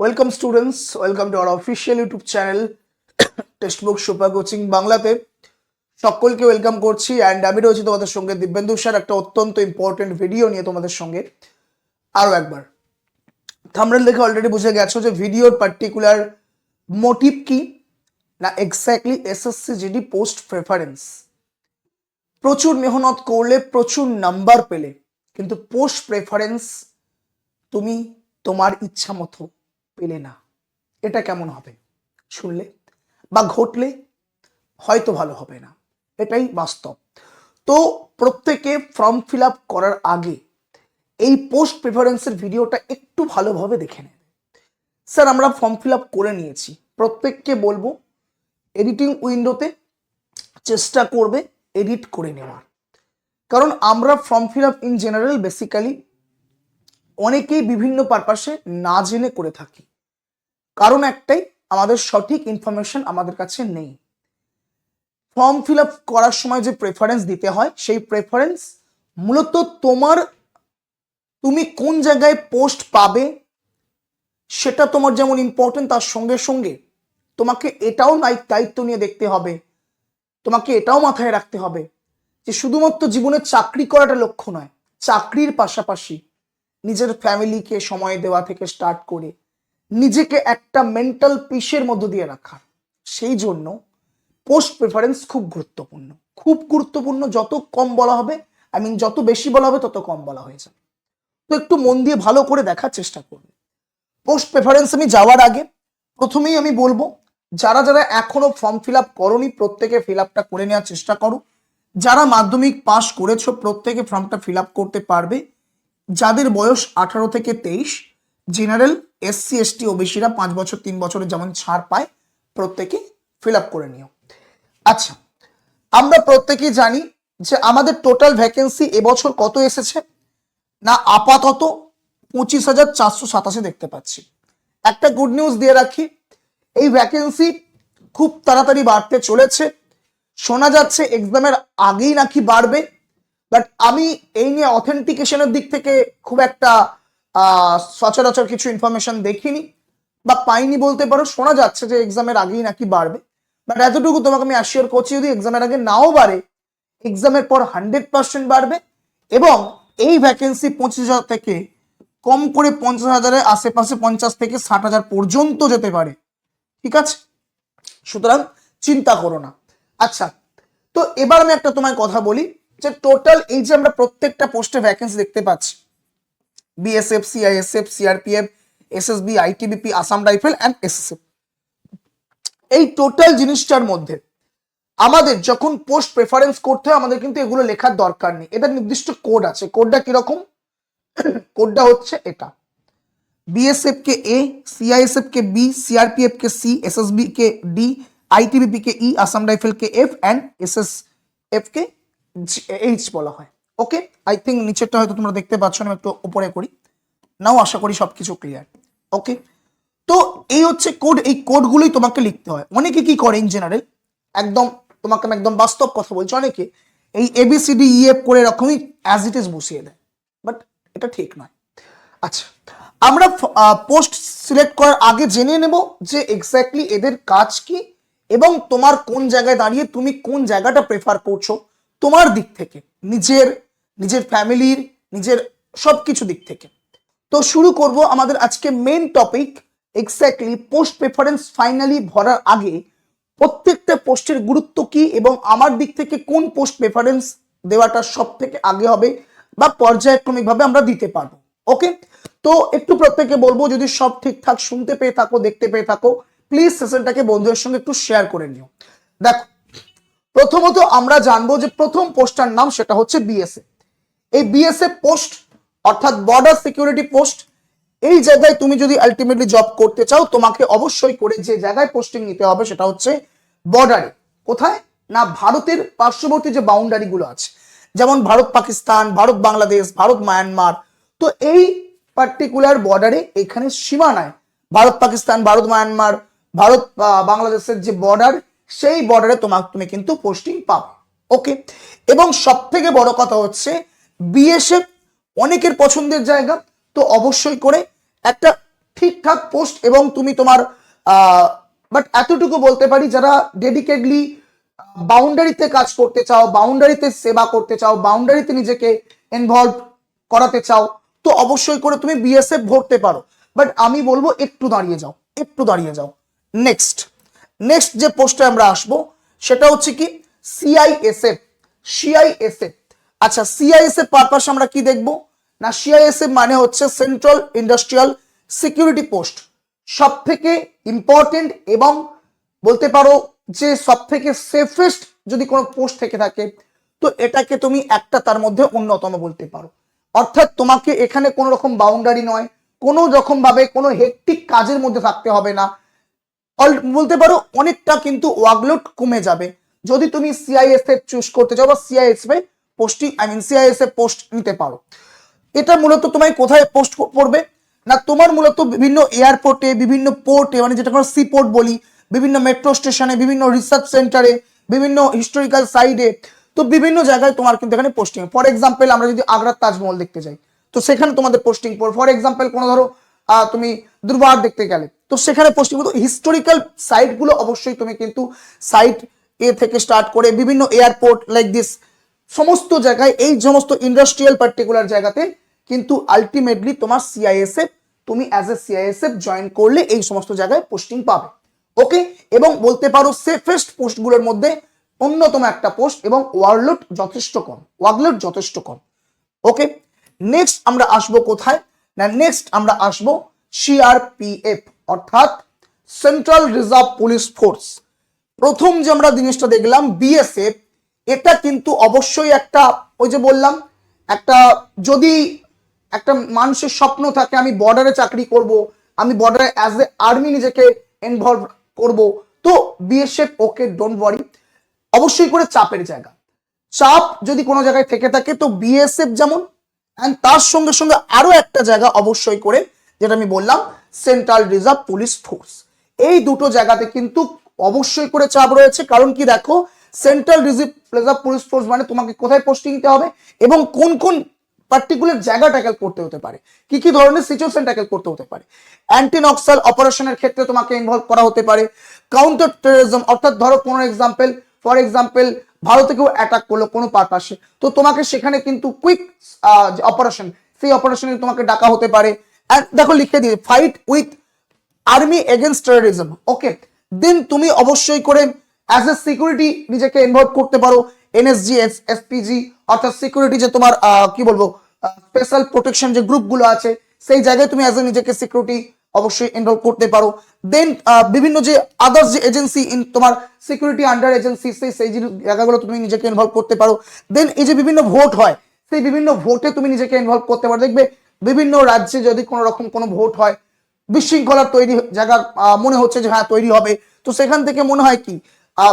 Welcome students welcome to our official YouTube channel text book super coaching বাংলাতে সকলকে welcome করছি and আমি রয়েছি তোমাদের সঙ্গে দিব্যেন্দু স্যার, একটা অত্যন্ত ইম্পর্টেন্ট ভিডিও নিয়ে তোমাদের সঙ্গে আরও একবার। থামরেল দেখে অলরেডি বুঝে গেছো যে ভিডিওর পার্টিকুলার মোটিভ কি? না exactly SSC GD post preference প্রচুর মেহনত করলে, প্রচুর নাম্বার পেলে, কিন্তু পোস্ট প্রেফারেন্স তুমি তোমার ইচ্ছা মতো পেলে না। এটা কেমন হবে? শুনলে? বা ঘটলে? হয়তো ভালো হবে না। এটাই বাস্তব। তো প্রত্যেকে ফর্ম ফিল আপ করার আগে এই পোস্ট প্রেফারেন্সের ভিডিওটা একটু ভালোভাবে দেখে নেবে। স্যার, আমরা ফর্ম ফিল আপ করে নিয়েছি। প্রত্যেককে বলব এডিটিং উইন্ডোতে চেষ্টা করবে এডিট করে নেওয়ার। কারণ আমরা form fill up in general basically অনেকেই বিভিন্ন পারপাসে না জেনে করে থাকি। কারণ একটাই, আমাদের সঠিক ইনফরমেশন আমাদের কাছে নেই। ফর্ম ফিল আপ করার সময় যে প্রেফারেন্স দিতে হয়, সেই প্রেফারেন্স মূলত তোমার তুমি কোন জায়গায় পোস্ট পাবে, সেটা তোমার যেমন ইম্পর্টেন্ট তার সঙ্গে সঙ্গে তোমাকে এটাও দায়িত্ব নিয়ে দেখতে হবে, তোমাকে এটাও মাথায় রাখতে হবে যে শুধুমাত্র জীবনে চাকরি করাটা লক্ষ্য নয়, চাকরির পাশাপাশি নিজের ফ্যামিলিকে সময় দেওয়া থেকে স্টার্ট করে নিজেকে একটা মেন্টাল পিসের মধ্য দিয়ে রাখা। সেই জন্য পোস্ট প্রেফারেন্স খুব গুরুত্বপূর্ণ। খুব গুরুত্বপূর্ণ যত কম বলা হবে আই মিন যত বেশি বলা হবে তত কম বলা হয়ে যাবে। তো একটু মন দিয়ে ভালো করে দেখার চেষ্টা করবে পোস্ট প্রেফারেন্স আমি যাওয়ার আগে প্রথমেই আমি বলব, যারা যারা এখনও ফর্ম ফিল আপ করনি, প্রত্যেকে ফিল আপটা করে নেওয়ার চেষ্টা করো। যারা মাধ্যমিক পাস করেছ, প্রত্যেকে ফর্মটা ফিল আপ করতে পারবে। যাদের বয়স আঠারো থেকে তেইশ জেনারেল এসসি, এসটি, ওবিসিরা পাঁচ বছর, তিন বছরের যেমন ছাড় পায়, প্রত্যেকে ফিল আপ করে নিও। আচ্ছা আমরা প্রত্যেকেই জানি যে আমাদের টোটাল ভ্যাকেন্সি এবছর কত এসেছে? না, আপাতত পঁচিশ হাজার চারশো সাতাশে দেখতে পাচ্ছি। একটা গুড নিউজ দিয়ে রাখি, এই ভ্যাকেন্সি খুব তাড়াতাড়ি বাড়তে চলেছে। শোনা যাচ্ছে এক্সামের আগেই নাকি বাড়বে বাট আমি এই নিয়ে অথেন্টিকেশনের দিক থেকে খুব একটা সচরাচর কিছু ইনফরমেশন দেখিনি বা পাইনি বলতে পারো, শোনা যাচ্ছে যে এক্সামের আগেই নাকি বাড়বে। বাট এতটুকু তোমাকে আমি অ্যাসিওর করছি, যদি এক্সামের আগে নাও বাড়ে এক্সামের পর হান্ড্রেড পার্সেন্ট বাড়বে এবং এই ভ্যাকেন্সি পঁচিশ হাজার থেকে কম করে পঞ্চাশ হাজারের আশেপাশে পঞ্চাশ থেকে ষাট হাজার পর্যন্ত যেতে পারে। ঠিক আছে? সুতরাং চিন্তা করো না। আচ্ছা তো এবার আমি একটা তোমায় কথা বলি, যে টোটাল এই যে আমরা প্রত্যেকটা পোস্টে ভ্যাকেন্সি দেখতে পাচ্ছি BSF CISF CRPF SSB ITBP Assam rifle and SSF এই টোটাল জিনিসটার মধ্যে আমাদের যখন পোস্ট প্রেফারেন্স করতে হয়, আমাদের কিন্তু এগুলো লেখার দরকার নেই। এটা নির্দিষ্ট কোড আছে। কোডটা কীরকম? কোডটা হচ্ছে এটা। বিএসএফ কে এ সিআইএসএফ কে বি সিআরপিএফ কে সি এসএসবি কে ডি আইটিবিপি কে ই আসাম রাইফেল কে এফ অ্যান্ড এসএসএফ কে এইচ বলা হয়। ওকে আই থিঙ্ক নিচেরটা হয়তো তোমরা দেখতে পাচ্ছ না একটু উপরে করি। নাও আশা করি সবকিছু ক্লিয়ার ওকে তো এই হচ্ছে কোড এই কোডগুলোই তোমাকে লিখতে হয়। অনেকে কি করে ইন জেনারেল একদম, তোমাকে আমি একদম বাস্তব কথা বলছি, অনেকে এই এবিসিডি ইএফ করে এরকমই অ্যাজ ইট ইজ বসিয়ে দেয়। বাট এটা ঠিক নয়। আচ্ছা আমরা পোস্ট সিলেক্ট করার আগে জেনে নেব যে এক্স্যাক্টলি এদের কাজ কি এবং তোমার কোন জায়গায় দাঁড়িয়ে তুমি কোন জায়গাটা প্রেফার করছ, তোমার দিক থেকে, নিজের নিজের ফ্যামিলির, নিজের সব কিছু দিক থেকে। তো শুরু করব আমাদের আজকে main topic exactly post preference finally ভরার আগে প্রত্যেকটা পোস্টের গুরুত্ব কি এবং আমার দিক থেকে কোন পোস্ট প্রেফারেন্স দেওয়াটা সব থেকে আগে হবে বা পর্যায়ক্রমিকভাবে আমরা দিতে পারব। ওকে তো একটু প্রত্যেককে বলব, যদি সব ঠিকঠাক শুনতে পেয়ে থাকো, দেখতে পেয়ে থাকো প্লিজ সেশনটাকে বন্ধুদের সঙ্গে একটু শেয়ার করে নিও। দেখো, প্রথমত আমরা জানব যে প্রথম পোস্টার নাম সেটা হচ্ছে বিএসএফ এই বিএসএফ পোস্ট অর্থাৎ বর্ডার সিকিউরিটি পোস্ট এই জায়গায় তুমি যদি আলটিমেটলি জব করতে চাও, তোমাকে অবশ্যই করে যে জায়গায় পোস্টিং নিতে হবে সেটা হচ্ছে বর্ডারে কোথায়? না, ভারতের পার্শ্ববর্তী যে বাউন্ডারি গুলো আছে, যেমন ভারত পাকিস্তান, ভারত বাংলাদেশ, ভারত মায়ানমার, তো এই পার্টিকুলার বর্ডারে এখানে সীমানায় ভারত পাকিস্তান, ভারত মায়ানমার, ভারত বাংলাদেশের যে বর্ডার সেই বর্ডারে তোমার তুমি কিন্তু পোস্টিং পাবে। ওকে এবং সব থেকে বড় কথা হচ্ছে বিএসএফ অনেকের পছন্দের জায়গা, তো অবশ্যই করে একটা ঠিকঠাক পোস্ট এবং তুমি তোমার বাট এতটুকু বলতে পারি যারা ডেডিকেটলি বাউন্ডারিতে কাজ করতে চাও বাউন্ডারিতে সেবা করতে চাও বাউন্ডারিতে নিজেকে ইনভলভ করাতে চাও, তো অবশ্যই করে তুমি বিএসএফ ভরতে পারো। বাট আমি বলব একটু দাঁড়িয়ে যাও, একটু দাঁড়িয়ে যাও। নেক্সট নেক্সট যে পোস্টে আমরা আসব, সেটা হচ্ছে কি সিআইএসএফ সিআইএসএফ আচ্ছা সিআইএসএফ পারপাস আমরা কি দেখব? না সিআইএসএফ মানে হচ্ছে সেন্ট্রাল ইন্ডাস্ট্রিয়াল সিকিউরিটি পোস্ট সব থেকে ইম্পর্টেন্ট এবং বলতে পারো যে সব থেকে সেফেস্ট যদি কোনো পোস্ট থেকে থাকে, তো এটাকে তুমি একটা তার মধ্যে অন্যতম বলতে পারো। অর্থাৎ তোমাকে এখানে কোনো রকম বাউন্ডারি নয়, কোনো রকম ভাবে কোনো হেকটিক কাজের মধ্যে থাকতে হবে না। বলতে পারো অনেকটা কিন্তু ওয়ার্কলোড কমে যাবে। যদি তুমি সিআইএসএফ চুজ করতে চাও বা সিআইএসএফ পোস্টটি আই মিন সিআইএসএফ পোস্ট নিতে পারো। এটা মূলত তোমায় কোথায় পোস্ট পড়বে না, তোমার মূলত বিভিন্ন এয়ারপোর্টে বিভিন্ন পোর্টে মানে যেটা আমরা সি পোর্ট বলি, বিভিন্ন মেট্রো স্টেশনে বিভিন্ন রিসার্চ সেন্টারে বিভিন্ন হিস্টোরিক্যাল সাইডে তো বিভিন্ন জায়গায় তোমার কিন্তু এখানে পোস্টিং ফর এক্সাম্পল আমরা যদি আগ্রার তাজমহল দেখতে যাই, তো সেখানে তোমাদের পোস্টিং পড়বে ফর এক্সাম্পল কোনো ধরো তুমি দুর্বার দেখতে গেলে, তো সেখানে পোস্টিং তো হিস্টোরিক্যাল সাইটগুলো অবশ্যই তুমি কিন্তু সাইট এ থেকে স্টার্ট করে বিভিন্ন এয়ারপোর্ট লাইক দিস সমস্ত জায়গায়, এই সমস্ত ইন্ডাস্ট্রিয়াল পার্টিকুলার জায়গাতে কিন্তু আলটিমেটলি তোমার সিআইএসএফ তুমি অ্যাজ এ সিআইএসএফ জয়েন করলে এই সমস্ত জায়গায় পোস্টিং পাবে। ওকে এবং বলতে পারো সেফেস্ট পোস্টগুলোর মধ্যে অন্যতম একটা পোস্ট এবং ওয়ার্কলোড যথেষ্ট কম ওয়ার্কলোড যথেষ্ট কম। ওকে নেক্সট আমরা আসব কোথায়? না নেক্সট আমরা আসব সিআরপিএফ অর্থাৎ সেন্ট্রাল রিজার্ভ পুলিশ ফোর্স প্রথম যে আমরা জিনিসটা দেখলাম বিএসএফ এটা কিন্তু অবশ্যই একটা, ওই যে বললাম, একটা যদি একটা মানুষের স্বপ্ন থাকে, আমি বর্ডারে চাকরি করব, আমি বর্ডারে অ্যাজ এ আর্মি নিজেকে ইনভলভ করব, তো বিএসএফ ওকে ডোন্ট ওয়ারি অবশ্যই করে চাপের জায়গা। চাপ যদি কোনো জায়গায় থেকে থাকে, তো বিএসএফ যেমন অ্যান্ড তার সঙ্গে সঙ্গে আরও একটা জায়গা অবশ্যই করে, যেটা আমি বললাম সেন্ট্রাল রিজার্ভ পুলিশ ফোর্স এই দুটো জায়গাতে কিন্তু অবশ্যই করে চাপ রয়েছে, কারণ কি দেখো central reserve reserve police force মানে তোমাকে কোথায় পোস্টিং দিতে হবে এবং কোন কোন পার্টিকুলার জায়গা ট্যাকেল করতে হতে পারে? কি কি ধরনের সিচুয়েশন ট্যাকেল করতে হতে পারে? অ্যান্টি নক্সাল অপারেশনের ক্ষেত্রে তোমাকে ইনভলভ করা হতে পারে। কাউন্টার টেরোরিজম অর্থাৎ ধরো কোনো এক্সাম্পল ফর এক্সাম্পল ভারতে কেউ অ্যাটাক করল, কোনো পারপাসে তো তোমাকে সেখানে কিন্তু কুইক অপারেশন সেই অপারেশনে তোমাকে ডাকা হতে পারে। দেখো লিখে দিয়ে fight with army against terrorism okay then তুমি অবশ্যই করে অ্যাজ এ সিকিউরিটি নিজেকে ইনভলভ করতে পারো এনএসজি এসপিজি অর্থাৎ সিকিউরিটি যে তোমার কি বলব স্পেশাল প্রোটেকশন যে গ্রুপগুলো আছে, সেই জায়গায় তুমি অ্যাজ এ নিজেকে সিকিউরিটি অবশ্যই ইনভলভ করতে পারো। দেন বিভিন্ন যে আদার্স যে এজেন্সি ইন তোমার সিকিউরিটি আন্ডার এজেন্সি সেই সেই জায়গাগুলো তুমি নিজেকে ইনভলভ করতে পারো। দেন এই যে বিভিন্ন ভোট হয়, সেই বিভিন্ন ভোটে তুমি নিজেকে ইনভলভ করতে পারো। দেখবে, বিভিন্ন রাজ্যে যদি কোনো রকম কোনো ভোট হয়, বিশৃঙ্খলার তৈরি জায়গা মনে হচ্ছে যে হ্যাঁ তৈরি হবে। তো সেখান থেকে মনে হয় কি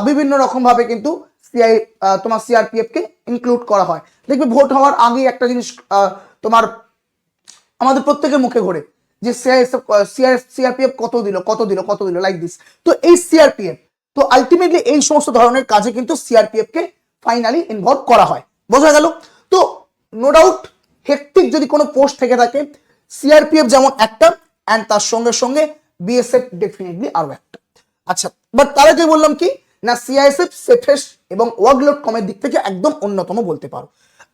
বিভিন্ন রকম ভাবে কিন্তু সিআই তোমার সিআরপিএফ কে ইনক্লুড করা হয়। দেখবে ভোট হওয়ার আগে একটা জিনিস তোমার আমাদের প্রত্যেকের মুখে ঘোরে যে সিআরপিএফ কত দিল কত দিল কত দিল লাইক দিস তো এই সিআরপিএফ তো আলটিমেটলি এই সমস্ত ধরনের কাজে কিন্তু সিআরপিএফ কে ফাইনালি ইনভলভ করা হয়। বোঝা গেল? তো নো ডাউট হেকটিক যদি কোনো পোস্ট থেকে থাকে সিআরপিএফ যেমন একটা অ্যান্ড তার সঙ্গে সঙ্গে বিএসএফ ডেফিনেটলি আরও একটা। আচ্ছা বাট তার আগে বললাম কি না সিআইএসএফ সেফেস এবং ওয়ার্কলোড কমের দিক থেকে একদম অন্যতম বলতে পারো।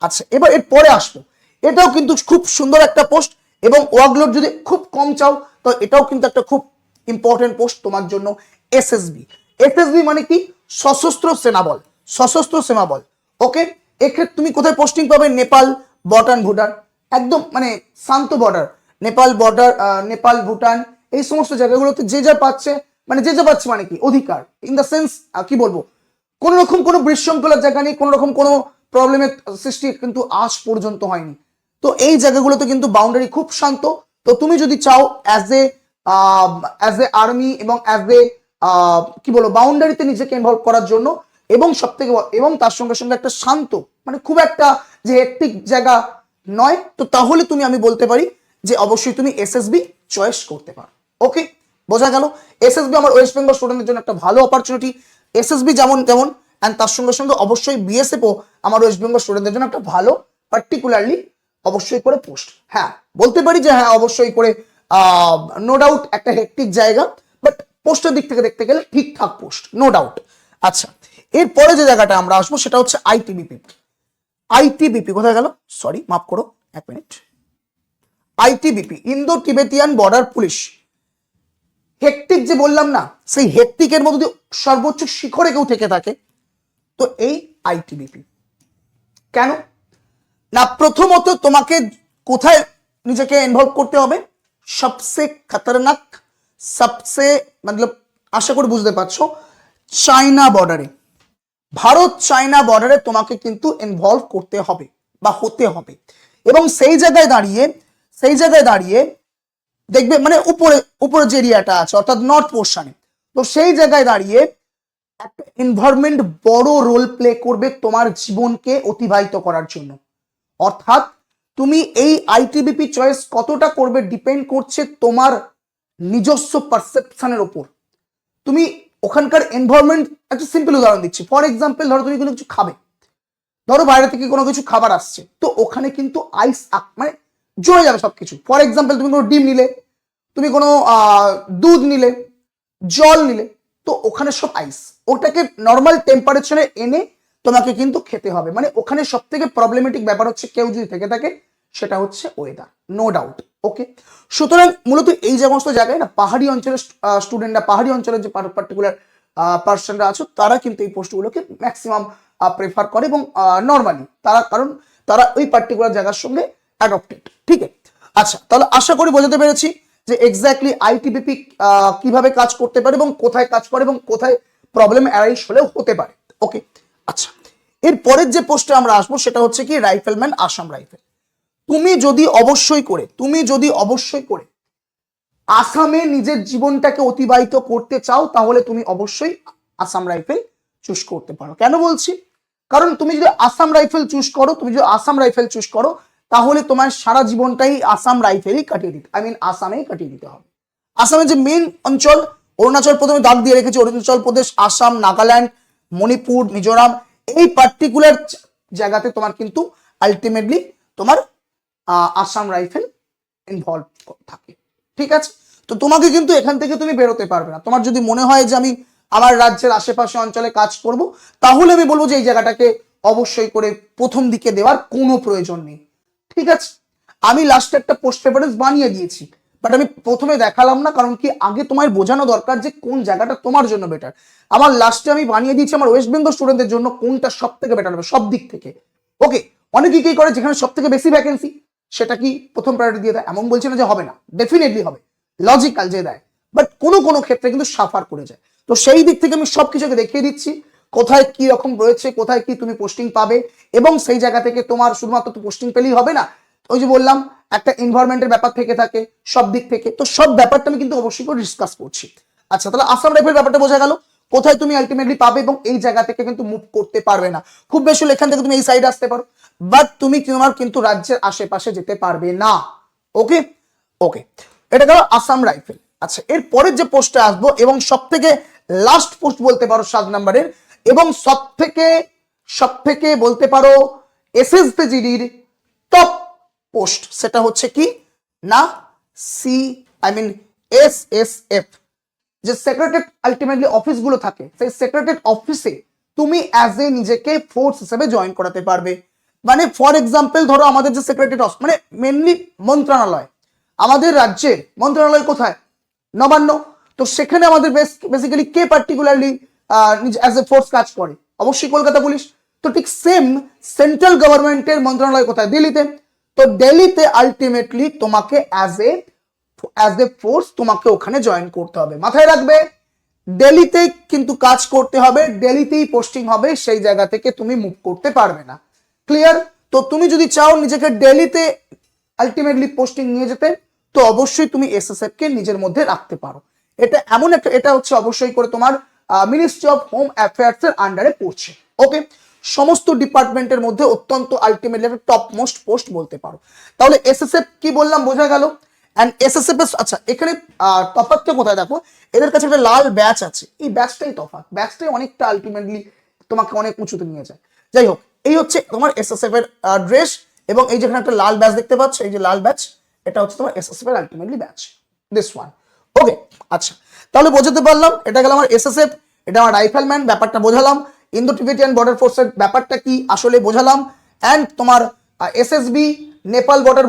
আচ্ছা এবার এর পরে আসব। এটাও কিন্তু খুব সুন্দর একটা পোস্ট এবং ওয়ার্কলোড যদি খুব কম চাও, তো এটাও কিন্তু একটা খুব ইম্পর্টেন্ট পোস্ট তোমার জন্য। এসএসবি এসএসবি মানে কি? সশস্ত্র সেনাবল। সশস্ত্র সেনাবল। ওকে? এক্ষেত্রে তুমি কোথায় পোস্টিং পাবে? নেপাল বটান ভুটান একদম মানে শান্ত বর্ডার নেপাল বর্ডার নেপাল ভুটান, এই সমস্ত জায়গাগুলোতে যে যা পাচ্ছে মানে যে যা পাচ্ছে মানে কি অধিকার ইন দ্য সেন্স কি বলব? কোন রকম কোনো বিশৃঙ্খলার জায়গা নেই, কোন রকম কোনো প্রবলেমের সৃষ্টি কিন্তু আজ পর্যন্ত হয়নি। তো এই জায়গাগুলোতে কিন্তু বাউন্ডারি খুব শান্ত। তো তুমি যদি চাও as a as a army এবং অ্যাজ এ কি বলব বাউন্ডারিতে নিজেকে ইনভলভ করার জন্য এবং সব থেকে এবং তার সঙ্গে সঙ্গে একটা শান্ত মানে খুব একটা যে একটি জায়গা নয়, তো তাহলে তুমি আমি বলতে পারি যে অবশ্যই তুমি এসএসবি চয়েস করতে পারো। ওকে বোঝা গেল এসএসবি আমার ওয়েস্ট বেঙ্গল স্টুডেন্টের জন্য একটা ভালো অপরচুনিটি এসএসবি যেমন তেমন অ্যান্ড তার সঙ্গে সঙ্গে অবশ্যই বিএসএফও আমার ওয়েস্ট বেঙ্গল স্টুডেন্টদের জন্য একটা ভালো পার্টিকুলারলি অবশ্যই করে পোস্ট হ্যাঁ বলতে পারি যে হ্যাঁ অবশ্যই করে নো ডাউট একটা হেকটিক জায়গা বাট পোস্টের দিক থেকে দেখতে গেলে ঠিকঠাক পোস্ট নো ডাউট আচ্ছা এরপরে যে জায়গাটা আমরা আসব সেটা হচ্ছে আইটিবিপি আইটিবিপি কোথায় গেল? সরি মাফ করো, এক minute ITBP Indo Tibetan border police hectic যে বললাম না, সেই হেকটিকের মধ্যে যদি সর্বোচ্চ শিখরে কেউ থেকে থাকে, তো এই আইটিবিপি কেন? না, প্রথমত তোমাকে কোথায় নিজেকে ইনভলভ করতে হবে? সবসে খতরনাক সবসে মতলব, আশা করে বুঝতে পারছ চাইনা বর্ডারে ভারত, চায়না বর্ডারে তোমাকে কিন্তু ইনভলভ করতে হবে বা হতে হবে। এবং সেই জায়গায় দাঁড়িয়ে, সেই জায়গায় দাঁড়িয়ে দেখবে মানে উপরে উপরে যে এরিয়াটা আছে, অর্থাৎ নর্থ পোর্শনে তো সেই জায়গায় দাঁড়িয়ে একটা এনভায়রনমেন্ট বড় রোল প্লে করবে তোমার জীবনকে অতিবাহিত করার জন্য। অর্থাৎ তুমি এই আইটিবিপি চয়েস কতটা করবে ডিপেন্ড করছে তোমার নিজস্ব পারসেপশনের ওপর। তুমি ওখানকার এনভায়রনমেন্ট একটা সিম্পল উদাহরণ দিচ্ছি। ফর এক্সাম্পল ধরো তুমি কোনো কিছু খাবে। ধরো বাইরে থেকে কোনো কিছু খাবার আসছে। তো ওখানে কিন্তু আইস মানে জমে যাবে সবকিছু। ফর এক্সাম্পল তুমি কোনো ডিম নিলে, তুমি কোনো দুধ নিলে, জল নিলে, তো ওখানে সব আইস ওটাকে নর্মাল টেম্পারেচারে এনে তোমাকে কিন্তু খেতে হবে। মানে ওখানে সব থেকে প্রবলেমেটিক ব্যাপার হচ্ছে কেউ যদি থেকে থাকে, সেটা হচ্ছে ওয়েদার নো ডাউট ওকে সুতরাং মূলত এই সমস্ত জায়গায় না, পাহাড়ি অঞ্চলের স্টুডেন্টরা পাহাড়ি অঞ্চলের যে পার্টিকুলার পার্সনরা আছো, তারা কিন্তু এই পোস্টগুলোকে ম্যাক্সিমাম প্রেফার করে এবং নর্মালি তারা, কারণ তারা ওই পার্টিকুলার জায়গার সঙ্গে অ্যাডপ্টেড ঠিক আছে? আচ্ছা তাহলে আশা করি বোঝাতে পেরেছি যে এক্স্যাক্টলি আইটিবিপি কীভাবে কাজ করতে পারে এবং কোথায় কাজ করে এবং কোথায় প্রবলেম অ্যারাইজ হলেও হতে পারে। ওকে আচ্ছা এর পরের যে পোস্টে আমরা আসব সেটা হচ্ছে কি রাইফেলম্যান আসাম রাইফেল। তুমি যদি অবশ্যই করে, তুমি যদি অবশ্যই করে আসামে নিজের জীবনটাকে অতিবাহিত করতে চাও, তাহলে তুমি অবশ্যই আসাম রাইফেল চুজ করতে পারো। কেন বলছি? কারণ তুমি যদি আসাম রাইফেল চুজ করো, তুমি যদি আসাম রাইফেল চুজ করো তাহলে তোমার সারা জীবনটাই আসাম রাইফেলই কাটিয়ে দিতে আই মিন আসামেই কাটিয়ে দিতে হবে। আসামের যে মেন অঞ্চল, অরুণাচল প্রথমে দাগ দিয়ে রেখেছি, অরুণাচল প্রদেশ, আসাম, নাগাল্যান্ড, মণিপুর, মিজোরাম, এই পার্টিকুলার জায়গাতে তোমার কিন্তু আলটিমেটলি তোমার আসাম রাইফেল ইনভলভ থাকে। ঠিক আছে? তো তোমাকে কিন্তু এখান থেকে তুমি বেরোতে পারবে না। তোমার যদি মনে হয় যে আমি আমার রাজ্যের আশেপাশে অঞ্চলে কাজ করব, তাহলে আমি বলব যে এই জায়গাটাকে অবশ্যই করে প্রথম দিকে দেওয়ার কোনো প্রয়োজন নেই। ঠিক আছে? আমি লাস্টে একটা পোস্ট প্রেফারেন্স বানিয়ে দিয়েছি। বাট আমি প্রথমে দেখালাম না, কারণ কি আগে তোমার বোঝানো দরকার যে কোন জায়গাটা তোমার জন্য বেটার আমার লাস্টে আমি বানিয়ে দিয়েছি আমার ওয়েস্ট বেঙ্গল স্টুডেন্টদের জন্য কোনটা সব থেকে বেটার হবে, সব দিক থেকে। ওকে অনেকে কি করে যেখানে সব থেকে বেশি ভ্যাকেন্সি সেটা কি প্রথম প্রায়োরিটি দিয়ে দেয়? এমন বলছে না যে হবে না ডেফিনেটলি হবে। লজিক্যাল যে দেয়। বাট কোনো কোনো ক্ষেত্রে কিন্তু সাফার করে যায়। তো সেই দিক থেকে আমি সব কিছুকে দেখিয়ে দিচ্ছি। কোথায় কি রকম রয়েছে, কোথায় কি তুমি পোস্টিং পাবে এবং সেই জায়গা থেকে তোমার শুধুমাত্র তো পোস্টিং পেলেই হবে না। ওই যে বললাম, একটা এনভায়রনমেন্টের ব্যাপার থেকে থাকে, সব দিক থেকে। তো সব ব্যাপারটা আমি কিন্তু অবশ্যই করে ডিসকাস করছি। আচ্ছা তাহলে আসাম রাইফেল ব্যাপারটা বোঝা গেল। কোথায় তুমি আলটিমেটলি পাবে এবং এই জায়গা থেকে কিন্তু মুভ করতে পারবে না। খুব বেশি এখান থেকে তুমি এই সাইডে আসতে পারো। বাট তুমি তোমার কিন্তু রাজ্যের আশেপাশে যেতে পারবে না। ওকে ওকে এটা গেল আসাম রাইফেল আচ্ছা এর পরের যে পোস্টে আসব এবং সব থেকে লাস্ট পোস্ট বলতে পারো সাত নাম্বারের এবং সব থেকে সব থেকে বলতে পারো এসএসতে জিডির টপ পোস্ট সেটা হচ্ছে কি? না C I mean S S F যে সেক্রেটারি আলটিমেটলি অফিসগুলো থাকে, সেই সেক্রেটারি অফিসে তুমি অ্যাজ এ নিজেকে ফোর্স হিসেবে জয়েন করাতে পারবে। মানে ফর এক্সাম্পল ধরো আমাদের যে সেক্রেটারি মানে মেনলি মন্ত্রণালয়। আমাদের রাজ্যের মন্ত্রণালয় কোথায়? নবান্ন। তো সেখানে আমাদের বেসিক্যালি কে পার্টিকুলারলি অ্যাজ এ ফোর্স কাজ করে। অবশ্যই কলকাতা পুলিশ। তো ঠিক সেম সেন্ট্রাল গভর্নমেন্টের মন্ত্রণালয় কোথায়? দিল্লিতে। তো দিল্লিতে আলটিমেটলি তোমাকে as a as a force তোমাকে ওখানে জয়েন করতে হবে। মাথায় রাখবে, দিল্লিতে কিন্তু কাজ করতে হবে, দিল্লিতেই পোস্টিং হবে, সেই জায়গা থেকে তুমি মুভ করতে পারবে না। ক্লিয়ার তো তুমি যদি চাও নিজেকে দিল্লিতে আলটিমেটলি পোস্টিং নিয়ে যেতে, তো অবশ্যই তুমি এসএসএফ কে নিজের মধ্যে রাখতে পারো। এটা এমন একটা, এটা হচ্ছে অবশ্যই করে তোমার মিনিস্ট্রি অফ হোম অ্যাফেয়ার্স এর আন্ডারে পড়ছে। ওকে সমস্ত ডিপার্টমেন্টের মধ্যে অত্যন্ত আলটিমেটলি একটা টপ মোস্ট পোস্ট বলতে পারো। তাহলে এসএসএফ কি বললাম বোঝা গেল? অ্যান্ড এসএসএফ আচ্ছা এখানে আহ, তফাৎটা কোথায় দেখো? এদের কাছে একটা লাল ব্যাচ আছে। এই ব্যাচটাই তফাৎ। ব্যাচটাই অনেকটা আলটিমেটলি তোমাকে অনেক উঁচুতে নিয়ে যায়। যাই হোক এই হচ্ছে তোমার এসএসএফ এর ড্রেস এবং এই যেখানে একটা লাল ব্যাচ দেখতে পাচ্ছ এই যে লাল ব্যাচ এটা হচ্ছে তোমার এসএসএফ এর ultimately batch this one okay আচ্ছা। তাহলে বোঝাতে পারলাম, এটা গেল আমার এসএসএফ এটা আমার রাইফেলম্যান ব্যাপারটা বোঝালাম। ইন্দো টিবেটিয়ান বর্ডার ফোর্সের ব্যাপারটা কি আসলে বোঝালাম। অ্যান্ড তোমার SSB Nepal border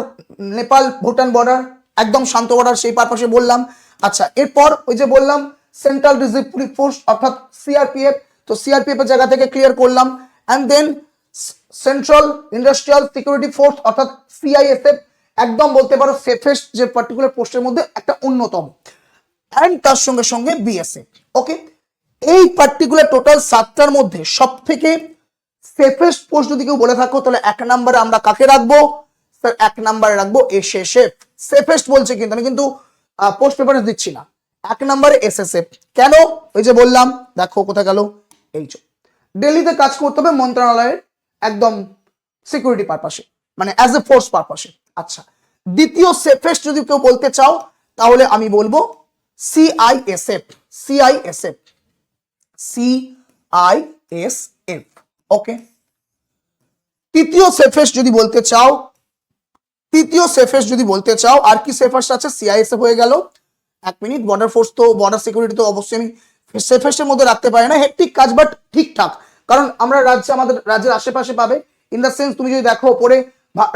Nepal Bhutan border একদম শান্ত বর্ডার সেই পারপাসে বললাম। আচ্ছা এরপর ওই যে বললাম সেন্ট্রাল রিজার্ভ ফোর্স অর্থাৎ সিআরপিএফ তো সিআরপিএফ এর জায়গা থেকে ক্লিয়ার করলাম। And then central industrial security force অর্থাৎ সিআইএসএফ একদম বলতে পারো সেফেস্ট যে পার্টিকুলার পোস্টের মধ্যে একটা অন্যতম। অ্যান্ড তার সঙ্গে সঙ্গে বিএসএফ ওকে এই পার্টিকুলার টোটাল সাতটার মধ্যে সব থেকে সেফেস্ট পোস্ট যদি কেউ বলে থাকো, তাহলে এক নম্বরে আমরা কাকে রাখব? স্যার এক নম্বরে রাখব এসএসএফ সেফেস্ট বলছে কিন্তু, আমি কিন্তু পোস্ট পেপারে দিচ্ছি না। এক নম্বরে এসএসএফ কেন? ওই যে বললাম, দেখো কোথায় গেল। এই দিল্লিতে কাজ করতে হবে মন্ত্রণালয়ের একদম সিকিউরিটি পারপাসে মানে অ্যাজ এ ফোর্স পারপাসে আচ্ছা দ্বিতীয় সেফেস্ট যদি কেউ বলতে চাও, তাহলে আমি বলব সিআইএসএফ সিআইএসএফ সিআইএসএফ ওকে তৃতীয় সেফেস্ট যদি বলতে চাও, তৃতীয় সেফেস্ট যদি বলতে চাও, আর কি সেফেস্ট আছে? সিআইএসএফ হয়ে গেল। এক মিনিট বর্ডার ফোর্স তো বর্ডার সিকিউরিটি তো অবশ্যই আমি সেফেস্টের মধ্যে রাখতে পারি না। হেক্টিক কাজ বাট ঠিকঠাক। কারণ আমরা রাজ্যে, আমাদের রাজ্যের আশেপাশে পাবে। ইন দ্য সেন্স তুমি যদি দেখো, ওপরে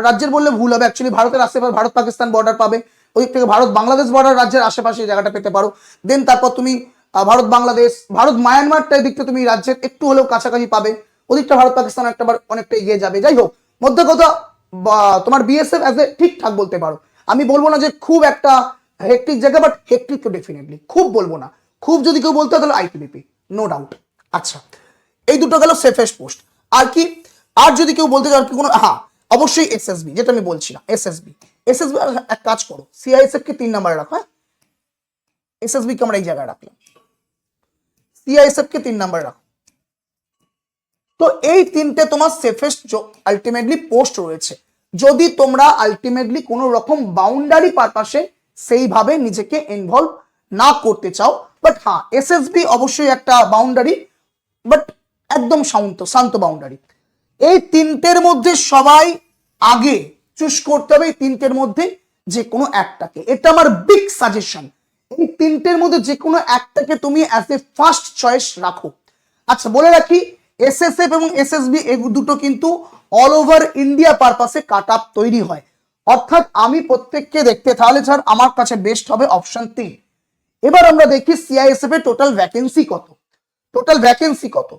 রাজ্যের বললে ভুল হবে। অ্যাকচুয়ালি ভারতের আশেপাশে ভারত পাকিস্তান বর্ডার পাবে। ওই থেকে ভারত বাংলাদেশ বর্ডার রাজ্যের আশেপাশে জায়গাটা পেতে পারো। দেন তারপর তুমি ভারত বাংলাদেশ, ভারত মায়ানমারটা দিকটা তুমি রাজ্যের একটু হলেও কাছাকাছি পাবে। ওদিকটা ভারত পাকিস্তান একটা বার অনেকটা এগিয়ে যাবে। যাই হোক, মধ্য কথা তোমার বিএসএফ অ্যাজ এ ঠিকঠাক বলতে পারো। আমি বলব না যে খুব একটা হেকটিক জায়গা বাট হেকটিক তো ডেফিনেটলি খুব বলব না। খুব যদি কেউ বলতে তাহলে আইটিবিপি নো ডাউট আচ্ছা এই দুটো গেল সেফেস্ট পোস্ট আর কি, আর যদি কেউ বলতে চাও কি কোনো হ্যাঁ অবশ্যই এসএসবি যেটা আমি বলছি না এসএসবি এসএসবি এক কাজ করো সিআইএসএফ কে তিন নম্বরে রাখো হ্যাঁ? এসএসবি কে আমরা এই জায়গায় রাখলাম। সিআইএসএফ কে তিন নম্বরে রাখো। তো এই তিনটে তোমার সেফেস্ট আলটিমেটলি পোস্ট রয়েছে। যদি তোমরা আলটিমেটলি কোনো রকম বাউন্ডারি পারপাসে সেইভাবে নিজেকে ইনভলভ না করতে চাও বাট হ্যাঁ এসএসবি অবশ্যই একটা বাউন্ডারি বাট একদম শান্ত শান্ত বাউন্ডারি এই তিনটের মধ্যে সবাই আগে চুজ করতে হবে এই তিনটের মধ্যে যে কোনো একটাকে। এটা আমার বিগ সাজেশন এই তিনটের মধ্যে যে কোনো একটাকে তুমি অ্যাজ এ ফার্স্ট চয়েস রাখো। আচ্ছা বলে রাখি এসএসএফ এবং এসএসবি এই দুটো কিন্তু অল ওভার ইন্ডিয়া পারপাসে কাট আপ তৈরি হয়। অর্থাৎ আমি প্রত্যেককে দেখতে, তাহলে স্যার আমার কাছে বেস্ট হবে অপশন তিন এবার আমরা দেখি সিআইএসএফ এর টোটাল ভ্যাকেন্সি কত। টোটাল ভ্যাকেন্সি কত।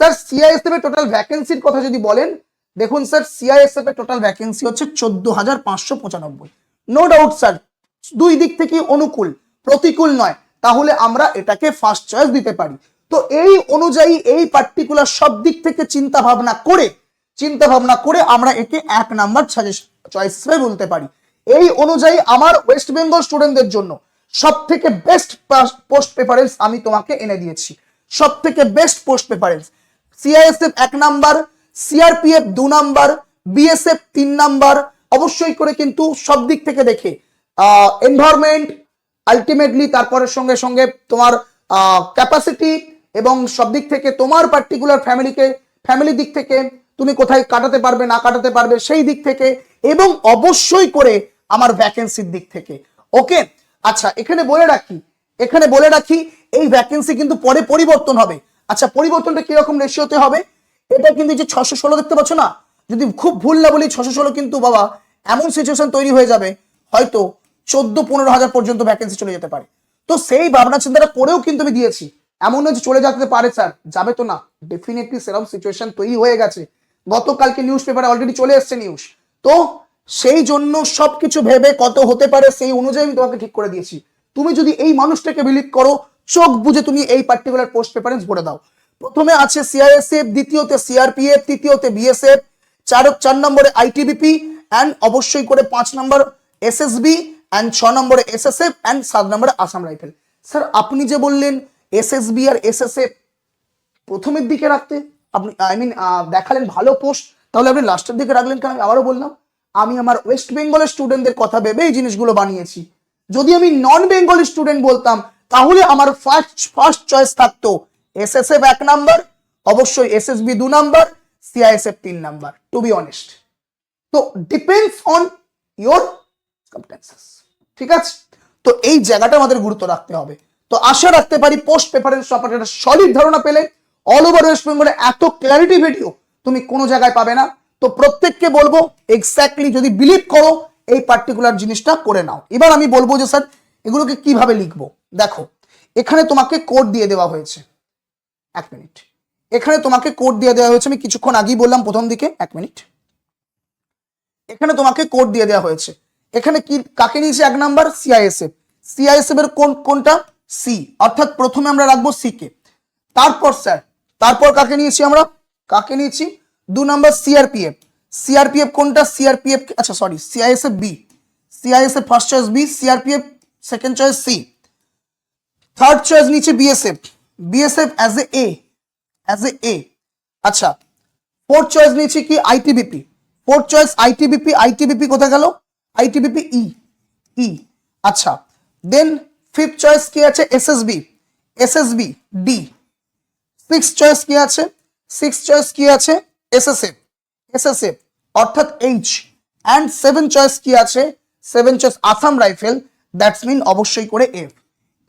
স্যার সিআইএসএফ এর টোটাল ভ্যাকেন্সির কথা যদি বলেন দেখুন স্যার সিআইএসএফ এর টোটাল ভ্যাকেন্সি হচ্ছে চোদ্দ হাজার পাঁচশো পঁচানব্বই। নো ডাউট স্যার, দুই দিক থেকে অনুকূল, প্রতিকূল নয়। তাহলে আমরা এটাকে ফার্স্ট চয়েস দিতে পারি। তো এই অনুযায়ী, এই পার্টিকুলার সব দিক থেকে চিন্তা ভাবনা করে, চিন্তা ভাবনা করে আমরা একে এক নাম্বার চয়েস হিসেবে বলতে পারি। এই অনুযায়ী আমার ওয়েস্ট বেঙ্গল স্টুডেন্টদের জন্য সব থেকে বেস্ট পোস্ট প্রেফারেন্স আমি তোমাকে এনে দিয়েছি। সব থেকে বেস্ট পোস্ট প্রেফারেন্স সিআইএসএফ এক নাম্বার সিআরপিএফ দু নাম্বার বিএসএফ তিন নাম্বার, অবশ্যই করে কিন্তু সব দিক থেকে দেখে। এনভায়রনমেন্ট আলটিমেটলি তারপরের সঙ্গে সঙ্গে তোমার ক্যাপাসিটি এবং সব দিক থেকে তোমার পার্টিকুলার ফ্যামিলিকে ফ্যামিলি দিক থেকে তুমি কোথায় কাটাতে পারবে, না কাটাতে পারবে, সেই দিক থেকে এবং অবশ্যই করে আমার ভ্যাকেন্সির দিক থেকে। ওকে আচ্ছা এখানে বলে রাখি, এখানে বলে রাখি, এই ভ্যাকেন্সি কিন্তু পরে পরিবর্তন হবে। আচ্ছা পরিবর্তনটা কীরকম রেশিওতে হবে? এটা কিন্তু যে ছশো ষোলো দেখতে পাচ্ছ না? যদি খুব ভুল না বলি, ছশো ষোলো কিন্তু বাবা, এমন সিচুয়েশন তৈরি হয়ে যাবে, হয়তো চোদ্দ পনেরো হাজার পর্যন্ত ভ্যাকেন্সি চলে যেতে পারে। তো সেই ভাবনা চিন্তাটা করেও কিন্তু আমি দিয়েছি। এমন নয় যে চলে যেতে পারে স্যার যাবে তো না। ডেফিনেটলি সেরকম সিচুয়েশন তৈরি হয়ে গেছে। গতকালকে নিউজ পেপারে অলরেডি চলে এসছে নিউজ তো সেই জন্য সবকিছু ভেবে কত হতে পারে সেই অনুযায়ী আমি তোমাকে ঠিক করে দিয়েছি। তুমি যদি এই মানুষটাকে বিলিভ করো, চোখ বুঝে তুমি এই পার্টিকুলার পোস্ট প্রেফারেন্স ভরে দাও। প্রথমে আছে সিআইএসএফ দ্বিতীয়তে সিআরপিএফ তৃতীয়তে বিএসএফ চার চার নম্বরে আইটিবিপি অ্যান্ড অবশ্যই করে পাঁচ নম্বর এসএসবি অ্যান্ড ছ নম্বরে এসএসএফ অ্যান্ড সাত নম্বরে আসাম রাইফেল। স্যার আপনি যে বললেন এসএসবি আর এসএসএফ প্রথমের দিকে রাখতে, আপনি আই মিন দেখালেন ভালো পোস্ট তাহলে আপনি লাস্টের দিকে রাখলেন কেন? আমি আবারও বললাম, আমি আমার ওয়েস্ট বেঙ্গলের স্টুডেন্টদের কথা ভেবে এই জিনিসগুলো বানিয়েছি। যদি আমি নন বেঙ্গলি স্টুডেন্ট বলতাম, তাহলে আমার ফার্স্ট ফার্স্ট চয়েস থাকতো এসএসএফ এক নাম্বার, অবশ্যই এসএসবি দু নাম্বার সিআইএসএফ তিন নাম্বার টু বি অনেস্ট তো ডিপেন্ডস অন ইয়োর সার্কামস্টান্সেস ঠিক আছে? তো এই জায়গাটা আমাদের গুরুত্ব রাখতে হবে। তো আশা রাখতে পারি পোস্ট প্রেফারেন্স সম্পর্কে একটা সলিড ধারণা পেলে অল ওভার ওয়েস্ট বেঙ্গলে এত ক্ল্যারিটি ভিডিও তুমি কোনো জায়গায় পাবে না। তো প্রত্যেককে বলব এক্স্যাক্টলি যদি বিলিভ করো, এই পার্টিকুলার জিনিসটা করে নাও। এবার আমি বলব যে স্যার এগুলোকে কীভাবে লিখব? দেখো, এখানে তোমাকে কোড দিয়ে দেওয়া হয়েছে। এক মিনিট। এখানে তোমাকে কোড দিয়ে দেওয়া হয়েছে, আমি কিছুক্ষণ আগেই বললাম প্রথম দিকে, এক মিনিট। এখানে তোমাকে কোড দিয়ে দেওয়া হয়েছে। এখানে কি, কাকে নিয়েছে এক নাম্বার সিআইএসএফ সিআইএসএফ এর কোন, কোনটা? সি অর্থাৎ প্রথমে আমরা রাখব সি কে। তারপর স্যার, তারপর কাকে নিয়েছি আমরা? কাকে নিয়েছি? দু নাম্বার সিআরপিএফ সিআরপিএফ কোনটা? সিআরপিএফ আচ্ছা sorry CISF B CISF first choice B CRPF second choice C third choice নিচে BSF BSF as A A as A A আচ্ছা ফোর্থ চয়েস নিয়েছি কি? ITBP fourth choice ITBP ITBP কোথায় গেল? ITBP ই ই আচ্ছা দেন fifth choice কি আছে? SSB SSB D six choice কি আছে? সিক্স চয়েস কি আছে? এসএসএফ এসএসএফ অর্থাৎ এইচ অ্যান্ড সেভেন চয়েস কি আছে? Seven choice Assam rifle that's mean অবশ্যই করে এফ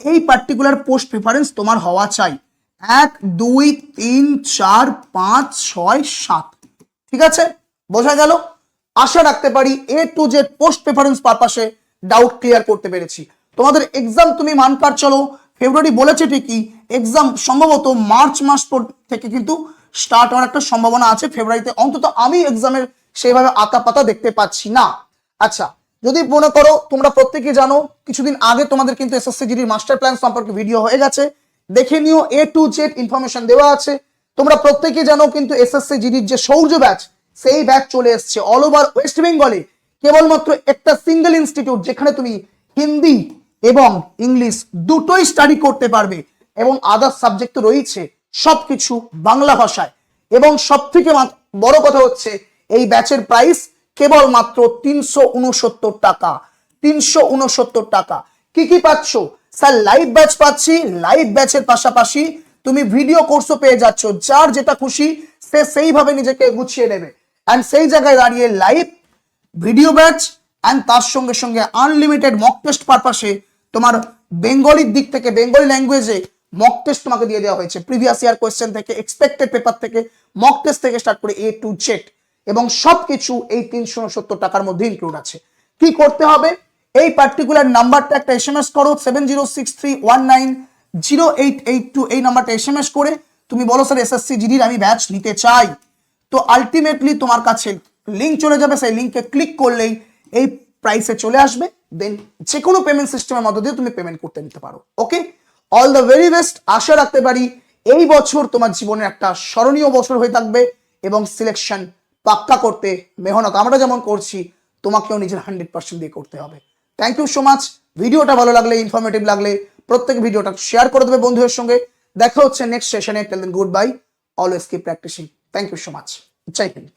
এই পার্টিকুলার পোস্ট প্রেফারেন্স তোমার হওয়া চাই। এক, দুই, তিন, চার, পাঁচ, ছয়, সাত। ঠিক আছে? বোঝা গেল? আশা রাখতে পারি A to Z post preference পারপাসে ডাউট ক্লিয়ার করতে পেরেছি। তোমাদের এক্সাম তুমি মান মানকার চলো। ফেব্রুয়ারি বলেছে ঠিকই। এক্সাম সম্ভবত মার্চ মাস পর- থেকে কিন্তু স্টার্ট হওয়ার একটা সম্ভাবনা আছে। ফেব্রুয়ারিতে অন্তত আমি এক্সামের সেইভাবে আতা পাতা দেখতে পাচ্ছি না। আচ্ছা যদি মনে করো তোমরা প্রত্যেকে জানো, কিছুদিন আগে তোমাদের কিন্তু এসএসসি জিডির মাস্টার প্ল্যান সম্পর্কে ভিডিও হয়ে গেছে। দেখে নিও এ টু জেড ইনফরমেশন দেওয়া আছে। তোমরা প্রত্যেকে জানো কিন্তু এসএসসি জিডির যে সৌর্য ব্যাচ সেই ব্যাচ চলে এসছে অল ওভার ওয়েস্ট বেঙ্গলে কেবলমাত্র একটা সিঙ্গেল ইনস্টিটিউট যেখানে তুমি হিন্দি এবং ইংলিশ দুটোই স্টাডি করতে পারবে এবং আদার্স সাবজেক্ট রয়েছে, সবকিছু বাংলা ভাষায়। এবং সব থেকে বড় কথা হচ্ছে, এই ব্যাচের প্রাইস কেবলমাত্র তিনশো উনসত্তর টাকা, তিনশো উনসত্তর টাকা। কি কি পাচ্ছ? স্যার লাইভ ব্যাচ পাচ্ছি। লাইভ ব্যাচের পাশাপাশি তুমি ভিডিও কোর্সও পেয়ে যাচ্ছ। যার যেটা খুশি, সে সেইভাবে নিজেকে গুছিয়ে নেবে। অ্যান্ড সেই জায়গায় দাঁড়িয়ে লাইভ ভিডিও ব্যাচ অ্যান্ড তার সঙ্গে সঙ্গে আনলিমিটেড মক টেস্ট পারপাসে তোমার বেঙ্গলির দিক থেকে, বেঙ্গলি ল্যাঙ্গুয়েজে মক টেস্ট তোমাকে দিয়ে দেওয়া হয়েছে। প্রিভিয়াস ইয়ার কোয়েশ্চেন থেকে এক্সপেক্টেড পেপার থেকে মক টেস্ট থেকে স্টার্ট করে এ টু জেড এবং সবকিছু এই তিনশো সত্তর টাকার মধ্যে ইনক্লুড আছে। কি করতে হবে? এই পার্টিকুলার নাম্বারটা একটা এস এম এস করো seven zero six three one nine zero eight eight two এই নাম্বারটা এস এম এস করে তুমি বলো স্যার এসএসসি জিডির আমি ব্যাচ নিতে চাই। তো আলটিমেটলি তোমার কাছে লিঙ্ক চলে যাবে, সেই লিঙ্কে ক্লিক করলেই এই প্রাইসে চলে আসবে। দেন যে কোনো পেমেন্ট সিস্টেমের মধ্য দিয়ে তুমি পেমেন্ট করতে নিতে পারো okay all the very best আশা রাখতে পারি এই বছর তোমার জীবনের একটা স্মরণীয় বছর হয়ে থাকবে এবং সিলেকশন পাক্কা করতে মেহনত। আমরা যেমন করছি, তোমাকেও নিজের হান্ড্রেড পার্সেন্ট দিয়ে করতে হবে। থ্যাংক ইউ সো মাচ ভিডিওটা ভালো লাগলে ইনফরমেটিভ লাগলে, প্রত্যেক ভিডিওটা শেয়ার করে দেবে বন্ধুদের সঙ্গে। দেখা হচ্ছে নেক্সট সেশনে till then good bye always keep practicing thank you so much Jai Hind.